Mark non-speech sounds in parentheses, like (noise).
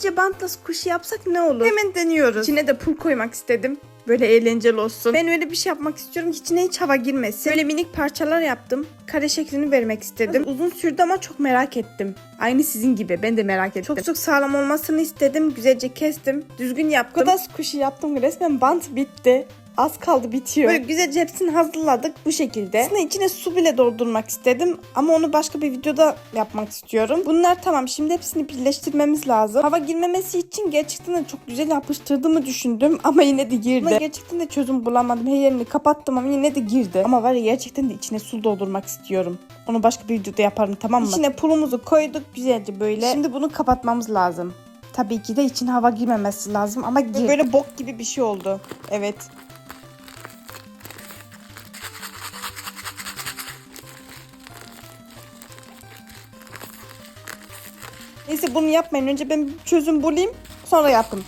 Sadece bantla kuşu yapsak ne olur? Hemen deniyoruz. İçine de pul koymak istedim. Böyle eğlenceli olsun. Ben öyle bir şey yapmak istiyorum. İçine hiç hava girmesin. Böyle minik parçalar yaptım. Kare şeklini vermek istedim. Uzun sürdü ama çok merak ettim. Aynı sizin gibi. Ben de merak ettim. Çok çok sağlam olmasını istedim. Güzelce kestim. Düzgün yaptım. Kadar kuşu yaptım. Resmen bant bitti. Az kaldı bitiyor. Böyle güzelce hepsini hazırladık bu şekilde. Aslında içine su bile doldurmak istedim ama onu başka bir videoda yapmak istiyorum. Bunlar tamam şimdi hepsini birleştirmemiz lazım. Hava girmemesi için gerçekten de çok güzel yapıştırdığımı düşündüm (laughs) ama yine de girdi. Ama gerçekten de çözüm bulamadım. Her yerini kapattım ama yine de girdi. Ama var ya gerçekten de içine su doldurmak istiyorum. Onu başka bir videoda yaparım tamam mı? İçine pulumuzu koyduk güzelce böyle. Şimdi bunu kapatmamız lazım. Tabii ki de içine hava girmemesi lazım ama girdi. Böyle bok gibi bir şey oldu. Evet. Neyse bunu yapmayın. Önce ben çözüm bulayım. Sonra yapın.